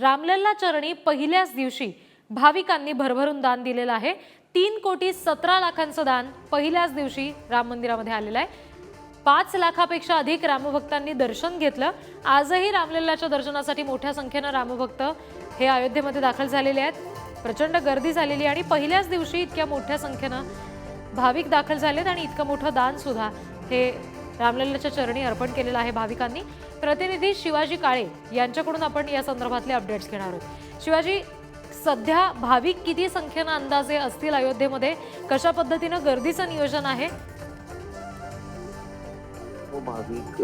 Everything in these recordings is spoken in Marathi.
रामलल्ला चरणी पहिल्याच दिवशी भाविकांनी भरभरून दान दिलेलं आहे. तीन कोटी सतरा लाखांचं दान पहिल्याच दिवशी राम मंदिरामध्ये आलेलं आहे. पाच लाखापेक्षा अधिक रामभक्तांनी दर्शन घेतलं. आजही रामलल्लाच्या दर्शनासाठी मोठ्या संख्येनं रामभक्त हे अयोध्येमध्ये दाखल झालेले आहेत. प्रचंड गर्दी झालेली आहे आणि पहिल्याच दिवशी इतक्या मोठ्या संख्येनं भाविक दाखल झालेत आणि इतकं मोठं दान सुद्धा हे रामलल्लाच्या चरणी अर्पण केलेला आहे भाविकांनी. प्रतिनिधी शिवाजी काळे यांच्याकडून आपण या संदर्भातले अपडेट्स घेणार आहोत. शिवाजी सध्या भाविक किती संख्येनं अंदाजे असतील अयोध्येमध्ये? कशा पद्धतीनं गर्दीचं नियोजन आहे? हो, भाविक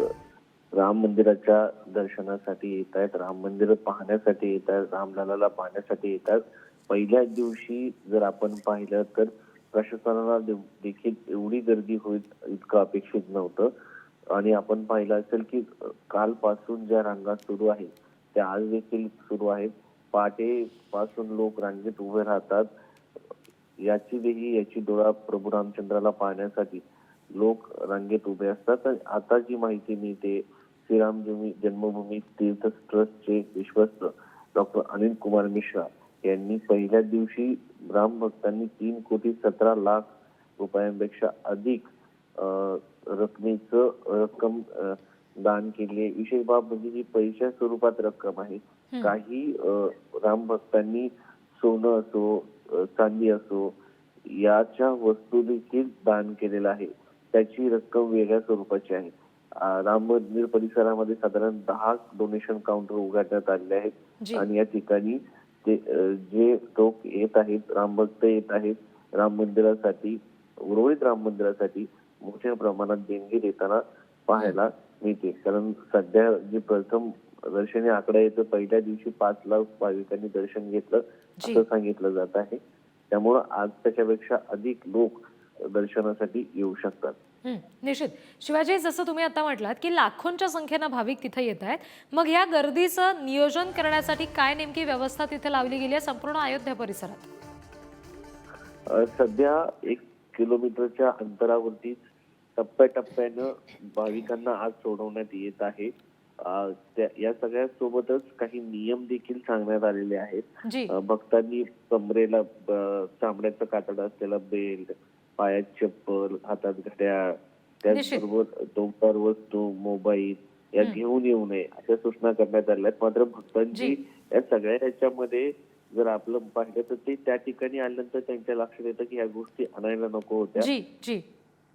राम मंदिराच्या दर्शनासाठी येत आहेत राम मंदिर पाहण्यासाठी येत आहेत रामलालाला पाहण्यासाठी येतात. पहिल्याच दिवशी जर आपण पाहिलं तर प्रशासनाला दे- देखील एवढी गर्दी होईल इतकं अपेक्षित नव्हतं. आणि आपण पाहिलं असेल की कालपासून ज्या रांगा सुरू आहेत त्या आज देखील सुरू आहेत. पहाटे पासून लोक रांगेत उभे राहतात. याची देही याची डोळा प्रभू रामचंद्राला पाहण्यासाठी लोक रांगेत उभे असतात. आता जी माहिती मिळते श्रीराम जन्मभूमी तीर्थ ट्रस्टचे विश्वस्त डॉक्टर अनिल कुमार मिश्रा यांनी पहिल्या दिवशी राम भक्तांनी तीन कोटी सतरा लाख रुपयांपेक्षा अधिक रकमेचं रक्कम दान केली आहे. विशेष बाब म्हणजे ही पैशा स्वरूपात रक्कम आहे. काही अं, राम भक्तांनी सोनं असो चांदी असो याच्या वस्तू देखील दान केलेलं आहे. त्याची रक्कम वेगळ्या स्वरूपाची आहे. राम मंदिर परिसरामध्ये साधारण दहा डोनेशन काउंटर उघडण्यात आलेले आहेत. जी. आणि या ठिकाणी ते जे लोक येत आहेत राम भक्त येत आहेत राम मंदिरासाठी उर्वरित राम मंदिरासाठी मोठ्या प्रमाणात देणगी देताना पाहायला मिळते कारण सध्या जे प्रथम दर्शनी आकडा येतो पहिल्या दिवशी पाच लाख भाविकांनी दर्शन घेतलं. असं सांगितलं जात आहे त्यामुळं आज त्याच्यापेक्षा अधिक लोक दर्शनासाठी येऊ शकतात. निश्चित. शिवाजी जसं तुम्ही आता म्हटलात की लाखोंच्या संख्येनं भाविक तिथे येत आहेत मग या गर्दीचं नियोजन करण्यासाठी काय नेमकी व्यवस्था तिथे लावली गेली आहे संपूर्ण अयोध्या परिसरात? सध्या एक किलोमीटरच्या अंतरावरती टप्प्याटप्प्यानं भाविकांना आज सोडवण्यात येत आहे. या सगळ्या सोबतच काही नियम देखील सांगण्यात आलेले आहेत. भक्तांनी कमरेला चामड्याचं कातड असलेला बेल्ट पायात चप्पल हातात घड्याळ त्याचबरोबर टोंकार वस्तू मोबाईल या घेऊन येऊ नये अशा सूचना करण्यात आल्या आहेत मात्र भक्तांची या सगळ्या ह्याच्यामध्ये जर आपलं पाहिलं तर ते त्या ठिकाणी आल्यानंतर त्यांच्या लक्षात येतं की ह्या गोष्टी आणायला नको होत्या. जी जी.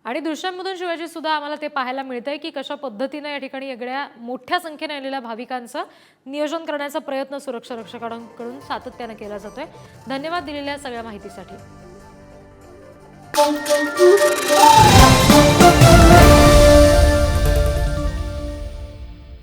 आणि दृश्यांमधून शिवाजी सुद्धा आम्हाला ते पाहायला मिळतंय की कशा पद्धतीनं या ठिकाणी वेगळ्या मोठ्या संख्येने आलेल्या भाविकांचं नियोजन करण्याचा प्रयत्न सुरक्षा रक्षकांकडून सातत्यानं केला जातोय. धन्यवाद दिलेल्या सगळ्या माहितीसाठी. boom, boom.